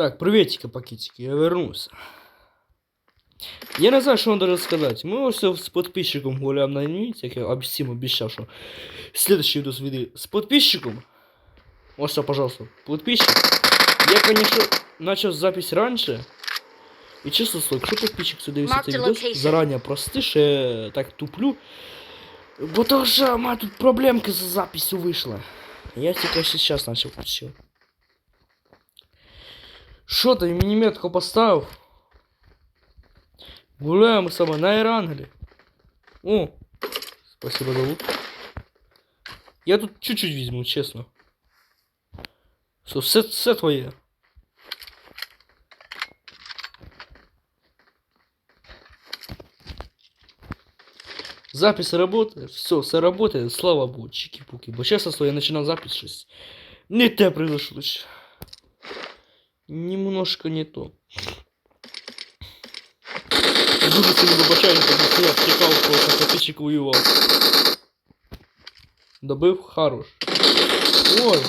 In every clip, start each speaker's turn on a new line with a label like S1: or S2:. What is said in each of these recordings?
S1: Так, приветики, пакетики, я вернулся. Я не знаю, що вам даже сказати. Ми ось з підписчиком гуляємо на Ньюті, як я всім обіцяв, що следующий відос відео з підписчиком. Ось, це, пожалуйста, підписчик. Я, конечно, начал запись раньше. І чесно слово, якщо підписчик сюди дивиться
S2: Mark
S1: цей
S2: the
S1: відос,
S2: location.
S1: заранее прости, що я так туплю. Бо то вже у мене тут проблемки з записью вийшла. Я тільки сейчас начал включив. Що ти мені метку поставив? Гуляємо саме на Ерангелі. О, спасибо за лут. Я тут чуть-чуть візьму, чесно. Все, все, все твоє. Запись работает, все, все работает, слава богу, чики-пуки. Бо чесно слово, я починав запись щось. Не те произошло. Немножко не то. Дуже сильно вибачаю, тому що я втікав, коли капітчик воював. Добив хорош. Ой.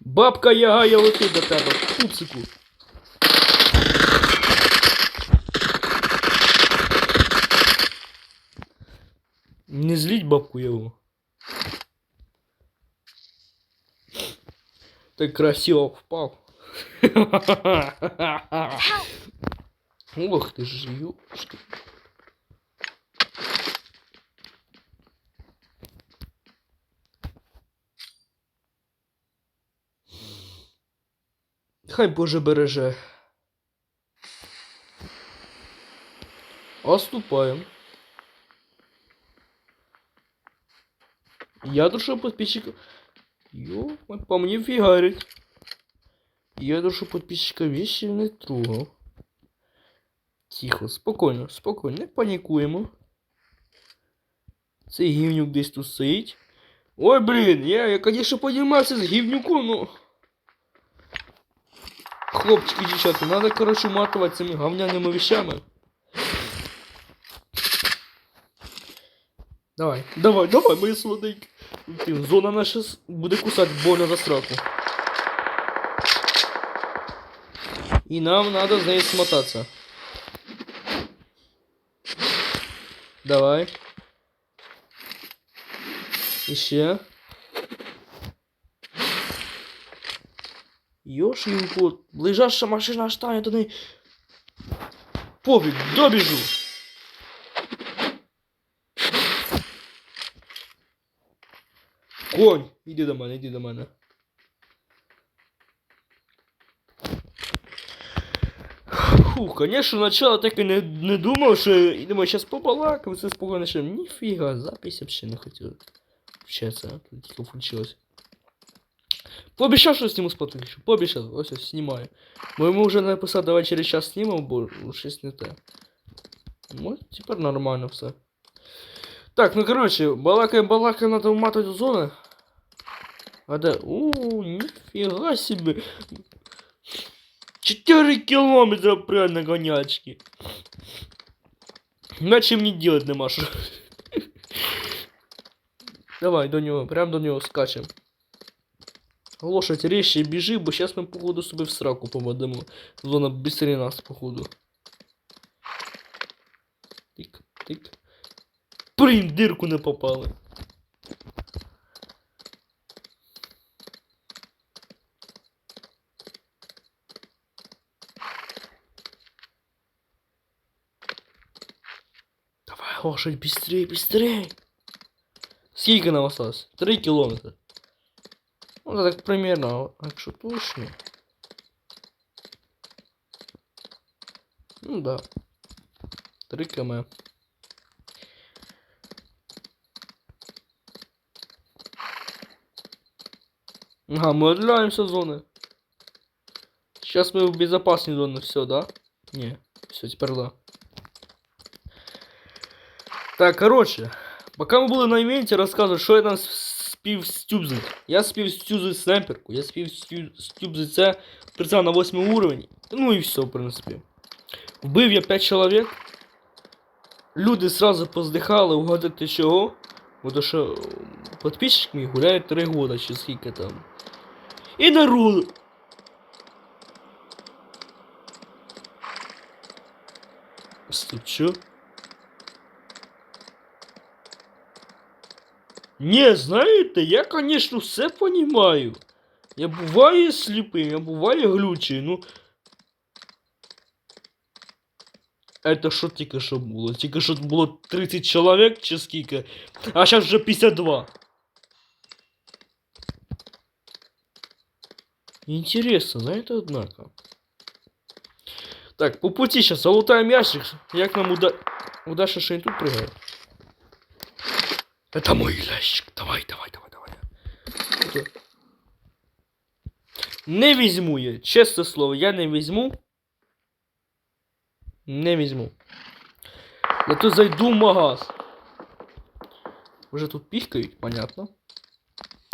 S1: Бабка Яга, я летить до тебе, пупсику. Не злить бабку Ягу. Так красиво впал. Ох ты ж, ёшки. Хай Боже береже. Оступаем. Я душу подписчика. Ё, по мне фигарит. Я душу подписчика вещи не трогав. Тихо, спокійно, спокійно, не панікуємо. Цей гівнюк десь тут стоїть. Ой, блін, я, я, конечно, поднимался з гівнюком, ну. Хлопчики, дівчата, надо, короче, матувати цими говняними вещами. Давай, давай, давай, мої солоденькі. Ти, Зона наша с- буде кусати больно за сраку. І нам надо з нею смотаться. Давай. Іще. Йошкин кот, ближайша машина стане до неї. Пофіг, добіжу. Конь, іди до мене, іди до мене. Фу, конечно, начало так і не, не думав, що і думаю, зараз побалакав, це спокійно, що ніфіга, запись вообще не хотів. Вчаться, тут тільки включилось. Пообіцяв, що зніму спотворюшу, пообіцяв, ось ось знімаю. Бо йому вже написав, давай через час знімемо, бо щось не те. Ну, тепер нормально все. Так, ну короче, балакаем, балакаем, надо уматывать зоны. А да, у, нифига себе. 4 километра правильно гонячки. Иначе мне делать нема що. Давай до нього, прям до нього скачем. Лошадь резче біжи, бо сейчас ми походу собі в сраку поведемо. Зона быстрее нас, походу. Тик, тик. Блін, в дирку не попали. Лошадь, быстрее, быстрее. Скільки нам осталось? Три кілометри. Ну, так примерно, а якщо точно. Ну да. 3 км. Ага, мы отдаляемся от зоны. Сейчас мы в безопасной зоне, все, да? Не, все, теперь да. Так, короче, пока мы были на ивенте, рассказываю, что я там спів стюбзить. Я спів стюбзить снайперку, я спів стю- стюбзить це прицел на 8 уровень. Ну и все, в принципе. Вбив я 5 чоловік. Люди сразу поздихали, угадати чого. Бо то що е, підписчик мій гуляє 3 года, чи скільки там. І народ. Стоп, Не, знаєте, я, конечно, все понимаю. Я буваю сліпим, я буваю глючий, ну. Это що тільки що було? Тільки що було 30 чоловік чи скільки, а зараз вже 52. Интересно, знаєте, однако. Так, по пути сейчас залутаем ящик. Як нам уда... Удача ще й тут пригає. Это мой ящик. Давай, давай, давай, давай. Не візьму я, чесне слово, я не візьму. Не візьму. Зато зайду в магаз. Уже тут піхкають, понятно.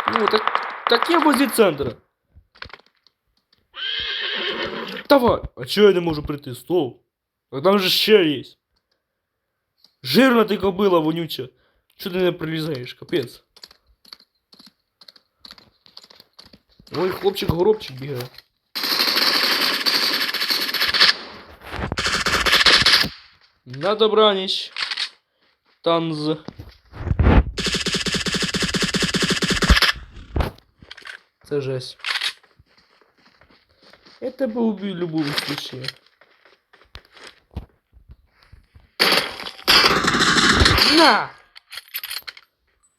S1: Ну, так, так я возле центра. Давай. А чого я не можу прийти? Стоп. А там же ще є. Жирна ти кобила вонюча. Чого ти не прилізаєш? Капець. Ой, хлопчик-горобчик бігає. На добраніч. Танз. Це жесть. Я тебе убью в любом случае. На!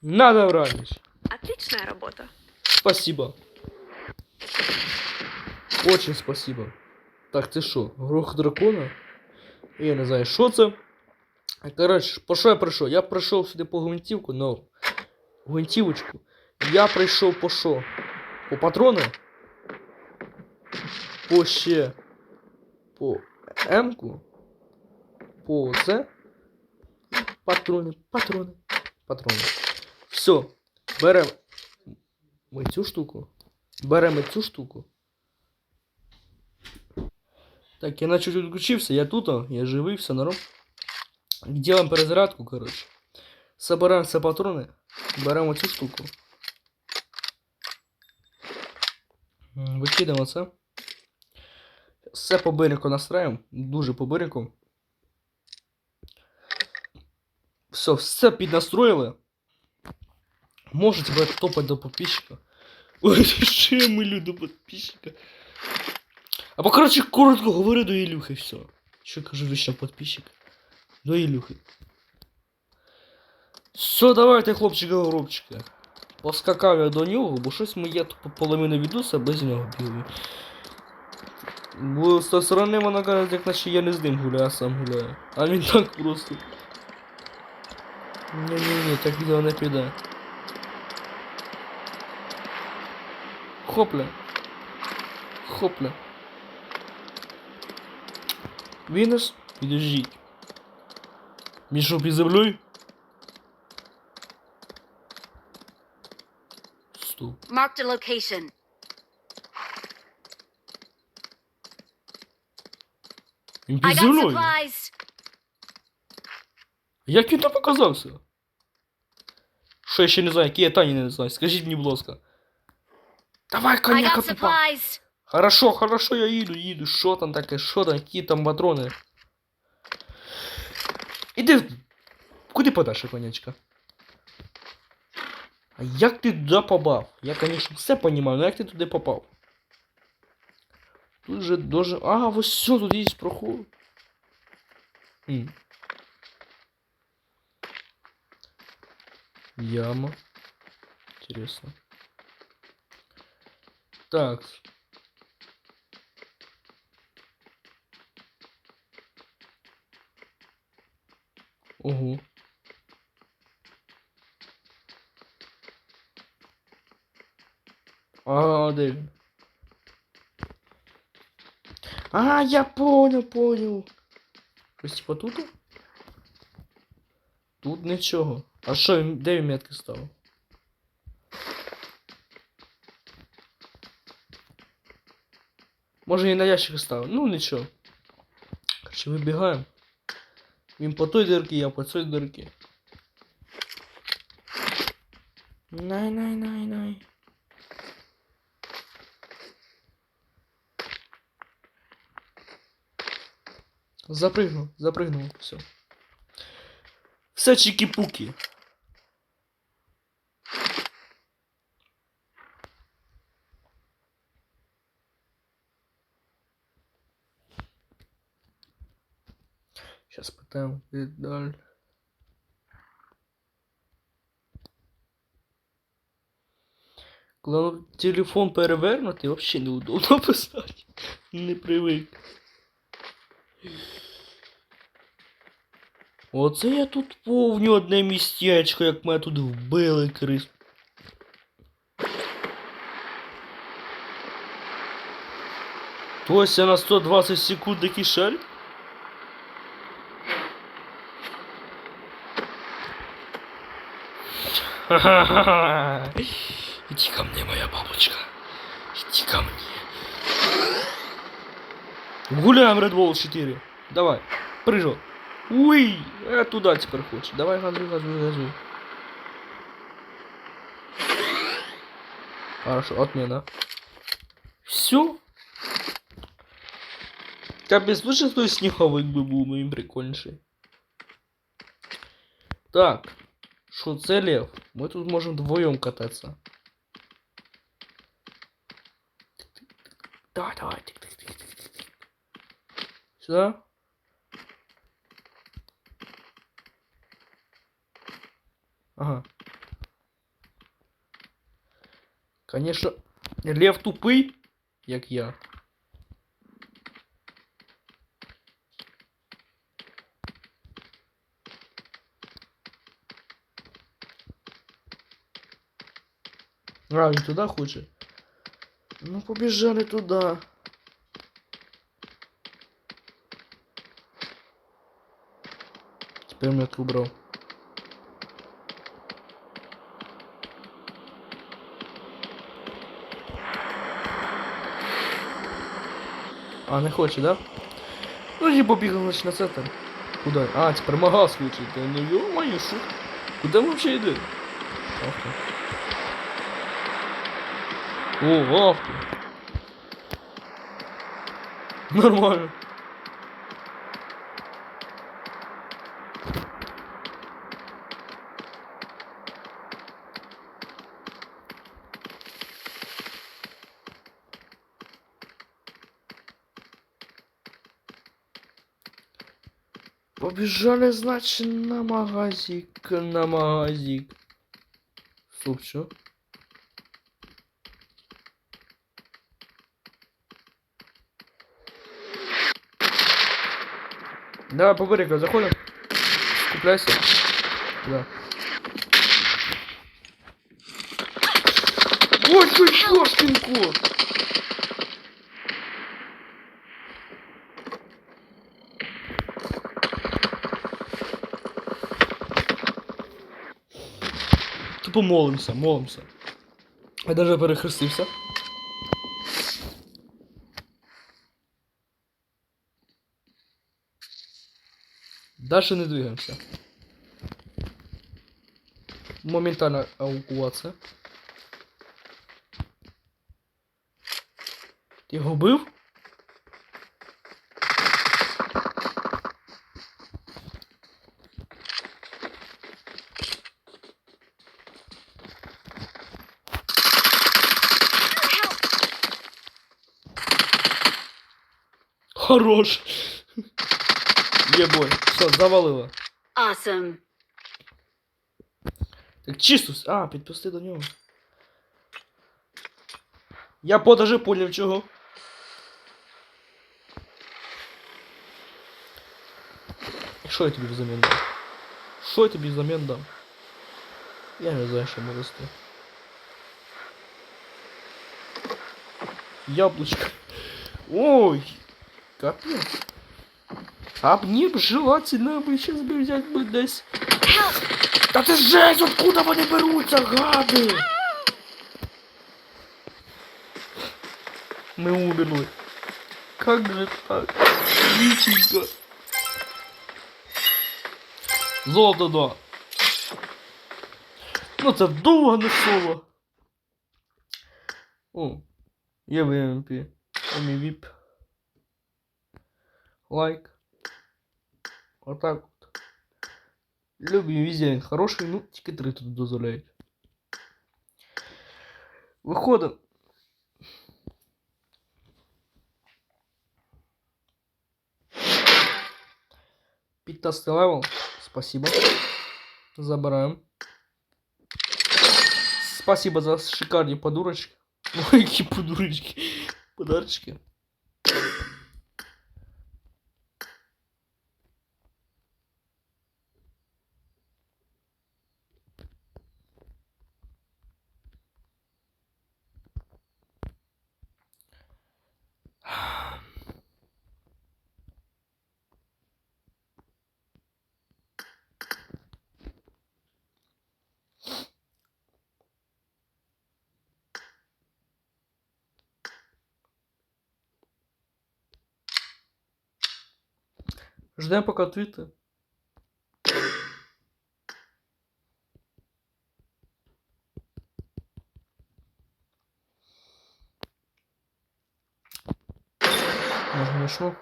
S1: На добраніч.
S2: Отличная работа.
S1: Спасибо. Очень спасибо. Так, ти що, грох дракона? Я не знаю, що це. Коротше, по що я прийшов? Я прийшов сюди по гвинтівку, но гвинтівочку. Я прийшов по що? По патрони? По ще. По М-ку. По це. Патрони, патрони, патрони. Все. Беремо ми цю штуку. Беремо цю штуку. Так, я наче відключився, я тут, я живий, все норм. Делаем перезарядку, короче. Собираем все патрони. Беремо цю штуку. М, Викидаємо це. Все по берегу настраємо. Дуже по берегу. Все, все піднастроїли. Можете брать топать до подписчика. Ой, ще милю до подписчика. Або, короче, коротко говорю до Ілюхи, все. Що я кажу вічно подписчик? До Ілюхи. Все, давайте, хлопчика горобчика. Поскакав я до нього, бо щось моє тупо половину відоса без нього бігаю. Бо з тої сторони вона каже, як наче я не з ним гуляю, а сам гуляю. А він так просто. Ні-ні-ні, так відео не піде. Хопля. Хопля. Мінус? Підождіть. Мішо під землею? Стоп.
S2: Marked a location.
S1: Він
S2: I
S1: під
S2: got
S1: землею?
S2: supplies.
S1: Як він там показався? Що я ще не знаю, які я Тані не знаю. Скажіть мені, будь ласка. Давай,
S2: I
S1: коняка
S2: got
S1: тупа.
S2: supplies.
S1: Хорошо, хорошо, я їду, їду. Що там таке? Що там? Які там патрони? Іди. в- Куди подальше, конячка? А як ти туди попав? Я, конечно, все понимаю, но як ти туди попав? Тут же дуже... Ага, ось все, тут є проход. Хм. Яма. Интересно. Так. Ого. А, де він? А, я понял, понял. Щось типа тут? Тут нічого. А що, де він метки став? Може і на ящик став. Ну нічого. Чи вибігаємо? Він по той дирці, я по цій дирці. Най, най, най, най. Запрыгнул, запрыгнул, все. Все чики-пуки. Сейчас питаємо далі. Коли телефон перевернутий, взагалі неудобно писати. Не привик. Оце я тут повню одне містечко, як мене тут вбили крис. Тося на 120 секунд такий шарик? Иди ко мне, моя бабочка. Иди ко мне. Гуляем, Red Bull 4. Давай, прыжок. Уй, а туда теперь хочешь. Давай, газуй, газуй, газуй. Хорошо, отмена. Все. Капець, лучше той сніговик би був моїм прикольніший. Так. Що це лев? Ми тут можемо вдвоєм кататися. Давай, давай. Сюда. Ага. Конечно, лев тупий, як я. А, він туди хоче? Ну, побіжали туди. Тепер метку убрав. А, не хоче, да? Ну, і побігав значить, на центр. Куда? А, тепер магаз хоче. Та ну ё-моё, шо? Куда ми взагалі йдемо? Ах ти. О, авто. Нормально. Побежали, значит, на магазик, на магазик. Стоп, Давай по берегу заходим. Купляйся. Да. Ой, ты кот! Тупо молимся, молимся. Я даже перехрестився. Дальше не двигаемся. Моментально эвакуация. Ти його бив? Хорош. Ебой. Все, завалило.
S2: Awesome.
S1: Так чисто. с- А, підпусти до нього. Я по даже поняв чого. Що я тобі взамін дам? Що я тобі взамін дам? Я не знаю, що можу сказати. Яблочко. Ой, капец. А мне б желательно бы сейчас бы взять бы десь. Та ти жесть, откуда вони беруться, гади? Ми умерли. Как же так? Виченька. Золото, да. Ну це довго не слово. О, є в МП. Емі Віп. Лайк. Отак от. Любим везде хороший, ну тільки тут дозволяють. Виходимо. Пятнадцатый левел. Спасибо. Забираем. Спасибо за шикарные подурочки. Ой, какие подурочки. Подарочки. Ждем пока твиты. Можно нашло.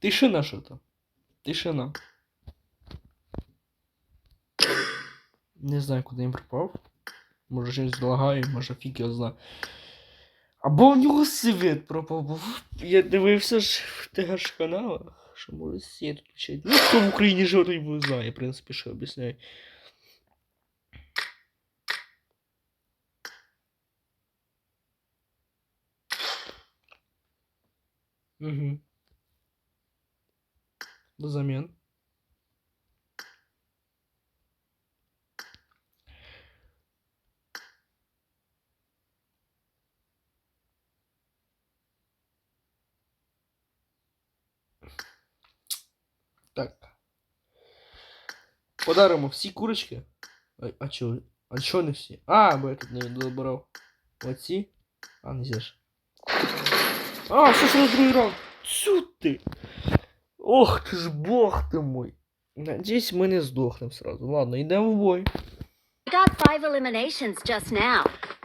S1: Тишина что-то. Тишина. Не знаю, куди він пропав. Може щось лагає, може фіг його зна. Або у нього світ пропав, я дивився ж в тих каналах, що може світ включити. Ну, хто в Україні живе, той знає, в принципі, що об'ясняю. Угу. Взамен. Так. Подаримо всі курочки. А, а чо? А чо не всі? А, бо я тут не добрав. Оці. А, не ж. А, все ж на другий раунд. Цю ти. Ох ты ж бог ты мой. Надеюсь, мы не сдохнем сразу. Ладно, идем в бой.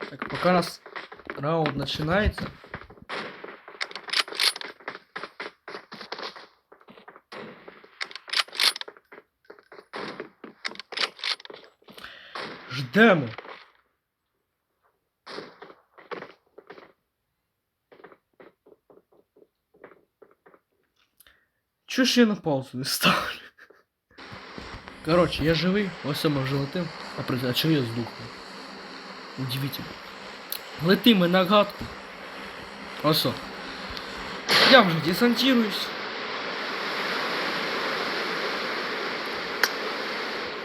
S1: Так, пока нас раунд начинается. Ждемо. Чого ж я на паузу не ставлю? Короче, я живий, ось саме желатин. А, при- а чого я здохну? Удивительно. Летимо на гадку. Ось. о. Я вже десантируюсь.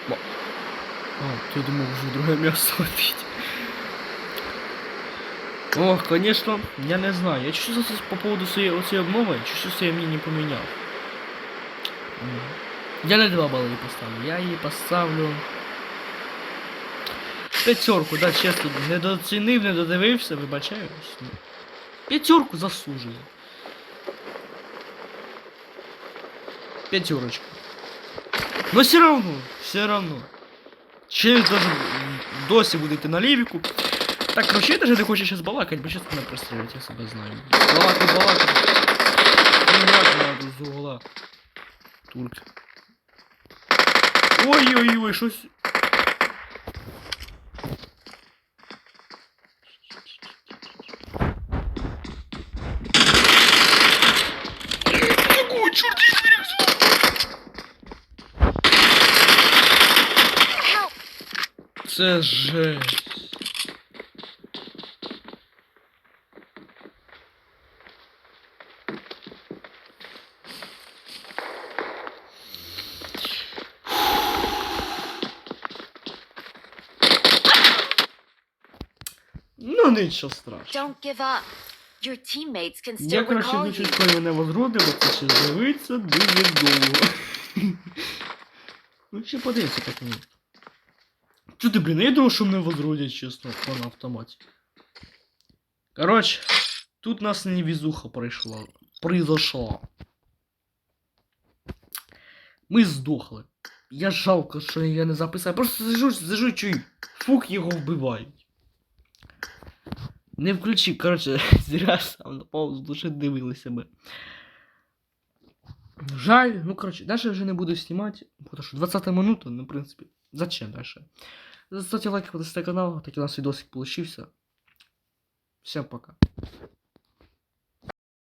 S1: А, то я думал, уже другое мясо летить. Ох, конечно, я не знаю. Я чуть-чуть по поводу своей, своей обновы, чуть-чуть своє мнение поменял. М. Я на два балла ей поставлю. Я ей поставлю. П'ятерку, да, чесно, не доцінив, не додивився, вибачаюсь. Ну, П'ятерку заслужує. П'ятерочка. Но все равно, все равно. Челюсть даже досі буде йти на лівіку. Так, короче, я даже не хочу сейчас балакать, бо сейчас мене прострелять, я себе знаю. Балакай, балакай. Не надо, надо з угла. Тут. Ой-ой-ой, щось. Це жесть. Ну, нічого страшного.
S2: Don't give up. Your teammates can
S1: Я,
S2: still
S1: коротше,
S2: recall
S1: дуже
S2: you.
S1: скоро мене возродив, бо це ще дивиться дуже довго. Ну, ще подивимося, як мені. Чо ти, блін, я думав, що мене возродять, чесно, на автоматі. Коротше, тут нас невезуха прийшла. Произошла. Ми здохли. Я жалко, що я не записав. Просто сижу, сижу, чую. Фук його вбивають. Не включи, коротше, зря сам на паузу дуже дивилися ми. Жаль, ну коротше, дальше вже не буду знімати, тому що 20 минута, ну, в принципі, зачем дальше? Заставьте лайк, подписывайтесь на канал, такий у нас відосик получився. Всем пока.